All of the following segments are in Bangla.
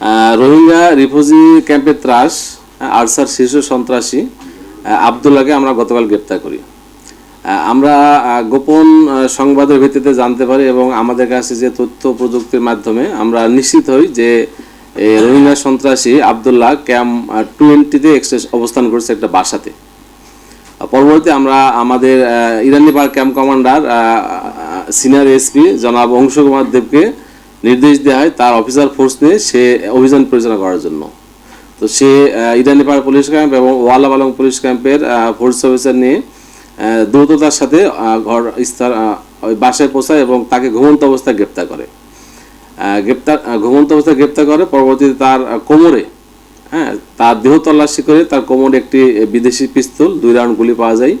আহ, রোহিঙ্গা রিফিউজি ক্যাম্পে ত্রাস আরসার শীর্ষ সন্ত্রাসী আবদুল্লাহকে আমরা গতকাল গ্রেপ্তার করি। আমরা গোপন সংবাদের ভিত্তিতে জানতে পারি এবং আমাদের কাছে যে তথ্য প্রযুক্তির মাধ্যমে আমরা নিশ্চিত হই যে রোহিঙ্গা সন্ত্রাসী আবদুল্লাহ ক্যাম্প টোয়েন্টিতে অবস্থান করছে একটা বাসাতে। পরবর্তীতে আমরা আমাদের ইরানি পার ক্যাম্প কমান্ডার সিনিয়র এসপি জনাব অংশ কুমার দেবকে নির্দেশ দেওয়া হয় তার অফিসার ফোর্স নিয়ে সে অভিযান পরিচালনা করার জন্য। তো সে ইরানি পাড় পুলিশ ক্যাম্প এবং ওয়ালা বালং পুলিশ ক্যাম্পের ফোর্স অফিসার নিয়ে দ্রুততার সাথে ঘর আহ, ওই বাসায় পৌঁছায় এবং তাকে ঘুমন্ত অবস্থায় গ্রেপ্তার করে। গ্রেপ্তার ঘুমন্ত অবস্থায় গ্রেপ্তার করে পরবর্তীতে তার কোমরে হ্যাঁ তার দেহ তল্লাশি করে তার কোমরে একটি বিদেশি পিস্তল দুই রাউন্ড গুলি পাওয়া যায়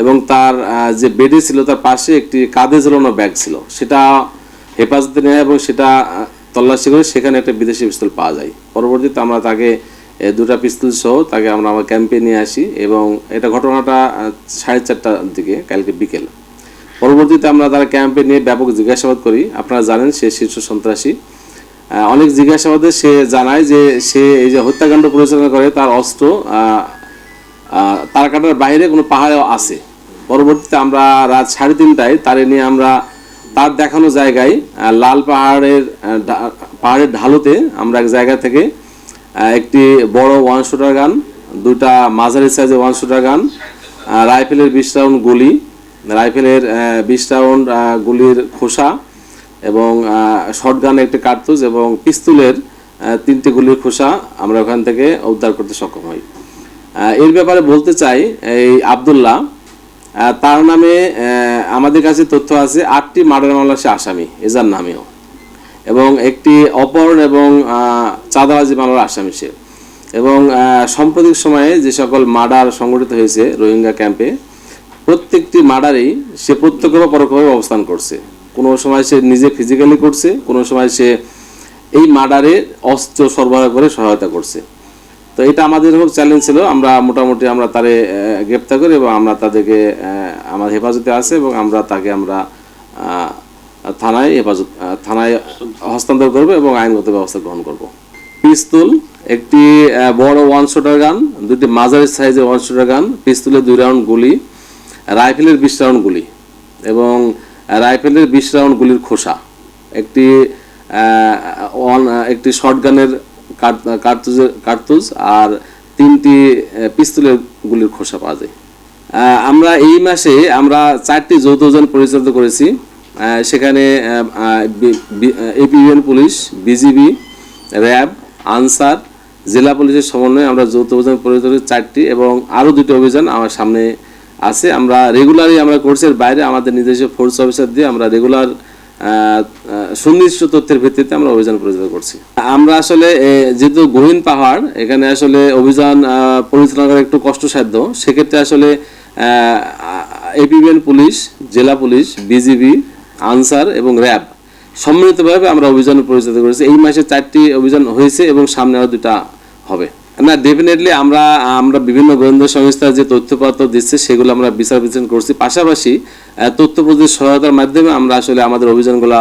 এবং তার যে বেডে ছিল তার পাশে একটি কাঁধে ঝোলানো ব্যাগ ছিল। সেটা হেফাজতে নেয় এবং সেটা তল্লাশি করে সেখানে একটা বিদেশি পিস্তল পাওয়া যায়। পরবর্তীতে আমরা তাকে দুটা পিস্তল সহ তাকে আমরা আমার ক্যাম্পে নিয়ে আসি এবং এটা ঘটনাটা সাড়ে চারটার দিকে, কালকে বিকেল। পরবর্তীতে আমরা তার ক্যাম্পে নিয়ে ব্যাপক জিজ্ঞাসাবাদ করি। আপনারা জানেন, সে শীর্ষ সন্ত্রাসী। অনেক জিজ্ঞাসাবাদে সে জানায় যে সে এই যে হত্যাকাণ্ড পরিচালনা করে, তার অস্ত্র তারকাটার বাইরে কোনো পাহাড়ে আছে। পরবর্তীতে আমরা রাত সাড়ে তিনটায় তারে নিয়ে আমরা তার দেখানো জায়গায় লাল পাহাড়ের পাহাড়ের ঢালুতে আমরা এক জায়গা থেকে একটি বড় ওয়ান শুটার গান দুটা মাঝারি সাইজের ওয়ান শুটার গান রাইফেলের বিশ রাউন্ড গুলি রাইফেলের বিশ রাউন্ড গুলির খোসা এবং শর্টগানের একটি কার্তুজ এবং পিস্তুলের তিনটি গুলির খোসা আমরা ওখান থেকে উদ্ধার করতে সক্ষম হই। এর ব্যাপারে বলতে চাই, এই আবদুল্লাহ তার নামে আমাদের কাছে তথ্য আছে, আটটি মার্ডার মামলা সে আসামি, এজার নামেও। এবং একটি অপহরণ এবং চাঁদাবাজি মামলার আসামি সে। এবং সাম্প্রতিক সময়ে যে সকল মার্ডার সংগঠিত হয়েছে রোহিঙ্গা ক্যাম্পে, প্রত্যেকটি মার্ডারেই সে প্রত্যক্ষ বা পরোক্ষভাবে অবস্থান করছে। কোনো সময় সে নিজে ফিজিক্যালি করছে, কোনো সময় সে এই মার্ডারে অস্ত্র সরবরাহ করে সহায়তা করছে। তো এটা আমাদের হোক চ্যালেঞ্জ ছিল। আমরা মোটামুটি আমরা তারে গ্রেপ্তার করি এবং আমরা তাদেরকে আমার হেফাজতে আছে এবং আমরা তাকে আমরা থানায় হেফাজত থানায় হস্তান্তর করব এবং আইনগত ব্যবস্থা গ্রহণ করব। পিস্তল, একটি বড় ওয়ান শুটার গান দুটি মাঝারি সাইজের ওয়ান শুটার গান পিস্তলের দুই রাউন্ড গুলি, রাইফেলের বিশ রাউন্ড গুলি এবং রাইফেলের বিশ রাউন্ড গুলির খোসা। একটি ওয়ান একটি শর্টগানের কার্তুজের, কার্তুজ আর তিনটি পিস্তলের গুলির খোসা পাওয়া যায়। আমরা এই মাসে আমরা চারটি যৌথ অভিযান পরিচালিত করেছি। সেখানে APN police, BGB, RAB, Ansar, জেলা পুলিশের সমন্বয়ে আমরা যৌথ অভিযান পরিচালিত চারটি এবং আরও দুটি অভিযান আমার সামনে আছে। আমরা রেগুলারই আমরা কোর্সের বাইরে আমাদের নিজস্ব ফোর্স অফিসার দিয়ে আমরা রেগুলার সুনির্দিষ্ট তথ্যের ভিত্তিতে আমরা অভিযান পরিচালনা করছি। আমরা আসলে যেহেতু গহীন পাহাড়, এখানে আসলে অভিযান পরিচালনা করা একটু কষ্টসাধ্য। সেক্ষেত্রে আসলে এপিবিএন পুলিশ, জেলা পুলিশ, বিজিবি আনসার এবং র্যাব। সম্মিলিতভাবে আমরা অভিযান পরিচালিত করেছি। এই মাসে চারটি অভিযান হয়েছে এবং সামনে আরও দুটা হবে। না ডেফিনেটলি আমরা আমরা বিভিন্ন গোয়েন্দা সংস্থা যে তথ্যপত্র দিচ্ছে, সেগুলো আমরা বিচার বিশ্লেষণ করছি। পাশাপাশি তথ্য প্রযুক্তির সহায়তার মাধ্যমে আমরা আসলে আমাদের অভিযানগুলো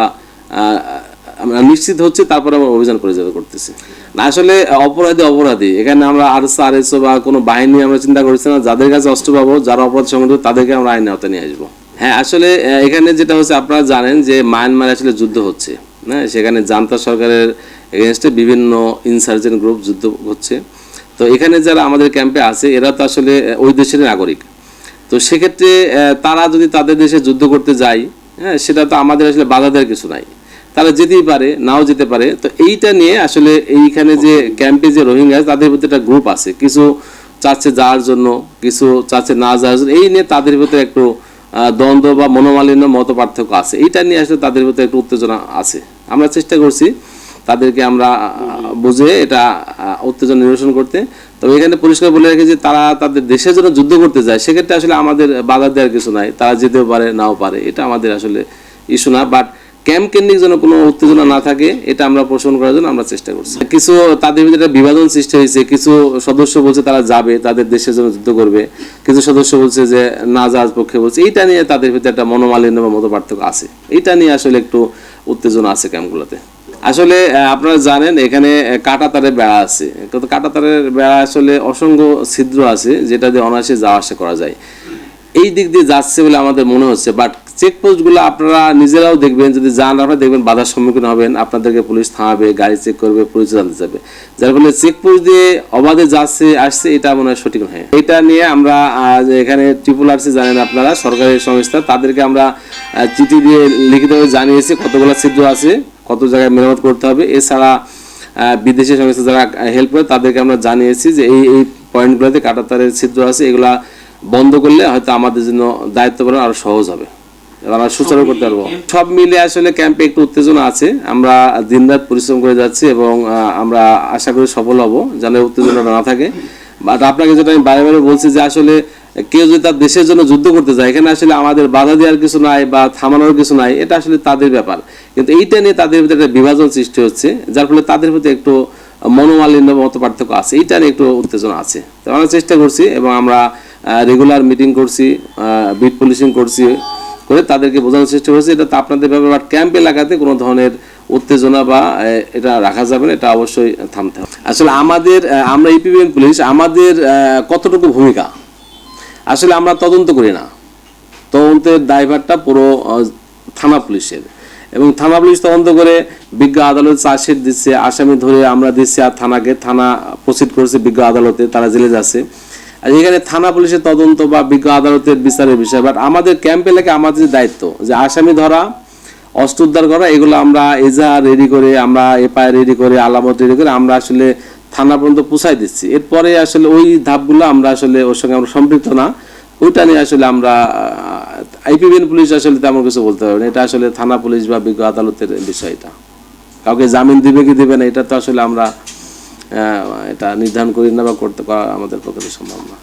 আমরা নিশ্চিত হচ্ছে, তারপরে আমরা অভিযান পরিচালনা করতেছি। না, আসলে অপরাধী অপরাধী। এখানে আমরা আরএসও আরএসও বা কোনো বাহিনী আমরা চিন্তা করছি না। যাদের কাছে অস্ত্র পাবো যারা অপরাধ সংগঠিত, তাদেরকে আমরা আইনের আওতায় নিয়ে আসব। হ্যাঁ আসলে এখানে যেটা হচ্ছে, আপনারা জানেন যে মায়ানমার আসলে যুদ্ধ হচ্ছে। হ্যাঁ সেখানে জান্তা সরকারের এগেনস্টে বিভিন্ন ইনসার্জেন্ট গ্রুপ যুদ্ধ হচ্ছে। তো এখানে যারা আমাদের ক্যাম্পে আছে, এরা তো আসলে ওই দেশের নাগরিক। তো সেক্ষেত্রে তারা যদি তাদের দেশে যুদ্ধ করতে যায় হ্যাঁ সেটা তো আমাদের আসলে বাধা দেওয়ার কিছু নাই। তারা যেতেই পারে, নাও যেতে পারে। তো এইটা নিয়ে আসলে এইখানে যে ক্যাম্পে যে রোহিঙ্গা তাদের ভিতরে একটা গ্রুপ আছে। কিছু চাচ্ছে যাওয়ার জন্য, কিছু চাচ্ছে না যাওয়ার জন্য। এই নিয়ে তাদের ভিতরে একটু দ্বন্দ্ব বা মনোমালিন্য মত পার্থক্য আছে। এইটা নিয়ে আসলে তাদের ভিতরে একটু উত্তেজনা আছে। আমরা চেষ্টা করছি তাদেরকে আমরা বুঝে এটা উত্তেজনা নিরসন করতে। তবে এখানে পরিষ্কার বলে রাখি যে তারা তাদের দেশের জন্য যুদ্ধ করতে যায়। সেক্ষেত্রে আসলে আমাদের বাধা দেওয়ার কিছু নাই। তারা যেতেও পারে, নাও পারে। এটা আমাদের আসলে ইস্যু না। বাট ক্যাম্প কেন্দ্রিক যেন কোনো উত্তেজনা না থাকে, এটা আমরা পোষণ করার জন্য আমরা চেষ্টা করছি। কিছু তাদের ভিতরে একটা বিভাজন সৃষ্টি হয়েছে, কিছু সদস্য বলছে তারা যাবে, তাদের দেশের জন্য যুদ্ধ করবে, কিছু সদস্য বলছে যে না যাওয়ার পক্ষে বলছে, এইটা নিয়ে তাদের ভিতরে একটা মনোমালিন্য বা মত পার্থক্য আছে। এইটা নিয়ে আসলে একটু উত্তেজনা আছে ক্যাম্পগুলোতে। আসলে আপনারা জানেন, এখানে কাঁটা তারের বেড়া আছে। কিন্তু কাঁটা তারের বেড়া আসলে অসংখ্য ছিদ্র আছে, যেটা দিয়ে অনায়াসে যাওয়া আসা করা যায়। এই দিক দিয়ে যাচ্ছে বলে আমাদের মনে হচ্ছে বাট চেকপোস্টগুলো আপনারা নিজেরাও দেখবেন, যদি যান আপনারা দেখবেন বাধার সম্মুখীন হবেন, আপনাদেরকে পুলিশ থামাবে, গাড়ি চেক করবে, পুলিশ জানতে যাবে। যার ফলে চেকপোস্ট দিয়ে অবাধে যাচ্ছে, আসছে, এটা মনে হয় সঠিক নয়। এটা নিয়ে আমরা এখানে ট্রিপুল আরসি জানেন আপনারা, সরকারি সংস্থা, তাদেরকে আমরা চিঠি দিয়ে লিখিতভাবে জানিয়েছি কতগুলো ছিদ্র আছে, কত জায়গায় মেরামত করতে হবে। এছাড়া বিদেশি সংস্থা যারা হেল্প করে, তাদেরকে আমরা জানিয়েছি যে এই এই পয়েন্টগুলোতে কাটাতারের ছিদ্র আছে, এগুলা বন্ধ করলে হয়তো আমাদের জন্য দায়িত্ব পালন আরও সহজ হবে। আমরা সুচারু করতে পারব। সব মিলে আসলে ক্যাম্পে একটু উত্তেজনা আছে। আমরা দিনরাত পরিশ্রম করে যাচ্ছি এবং আমরা আশা করি সফল হব যেন উত্তেজনাটা না থাকে। বাট আপনাকে যেটা আমি বারে বারে বলছি যে আসলে কেউ যদি তার দেশের জন্য যুদ্ধ করতে যায় এখানে আসলে আমাদের বাধা দেওয়ার কিছু নাই বা থামানোর কিছু নাই এটা আসলে তাদের ব্যাপার। কিন্তু এইটা নিয়ে তাদের ভিতরে একটা বিভাজন সৃষ্টি হচ্ছে যার ফলে তাদের প্রতি একটু মনোমালিন্য মত পার্থক্য আছে। এইটা নিয়ে একটু উত্তেজনা আছে। তো আমরা চেষ্টা করছি এবং আমরা রেগুলার মিটিং করছি বিট পুলিশিং করছি। করে তাদেরকে বোঝানোর চেষ্টা করছি। এটা আপনাদের ব্যাপার বাট ক্যাম্প এলাকাতে কোনো ধরনের উত্তেজনা বা এটা রাখা যাবে না, এটা অবশ্যই থামতে হবে। আসলে আমাদের আমরা ইপিবিএন পুলিশ, আমাদের কতটুকু ভূমিকা? আসলে আমরা তদন্ত করি না। তদন্তের দায়ভারটা পুরো থানা পুলিশের। এবং থানা পুলিশ তদন্ত করে বিজ্ঞ আদালত চার্জশিট দিচ্ছে, আসামি ধরে আমরা দিচ্ছি আর থানাকে, থানা প্রসিড করেছে বিজ্ঞ আদালতে, তারা জেলে যাচ্ছে। আর এখানে থানা পুলিশের তদন্ত বা বিজ্ঞ আদালতের বিচারের বিষয়। বাট আমাদের ক্যাম্প এলাকায় আমাদের দায়িত্ব, যে আসামি ধরা অস্ত্র উদ্ধার করা, এগুলো আমরা এজা রেডি করে, আমরা এফআইআর রেডি করে, আলামত রেডি করে আমরা আসলে থানা পর্যন্ত পৌঁছাই দিচ্ছি। এরপরে আসলে ওই ধাপগুলো আমরা আসলে ওর সঙ্গে আমরা সম্পৃক্ত না। ওইটা নিয়ে আসলে আমরা আইপিবিএন পুলিশ আসলে তেমন কিছু বলতে পারবে এটা আসলে থানা পুলিশ বা বিজ্ঞ আদালতের বিষয় এটা। কাউকে জামিন দিবে কি দিবে না, এটা তো আসলে আমরা এটা নির্ধারণ করি না বা করতে পারা আমাদের পক্ষে সম্ভব না।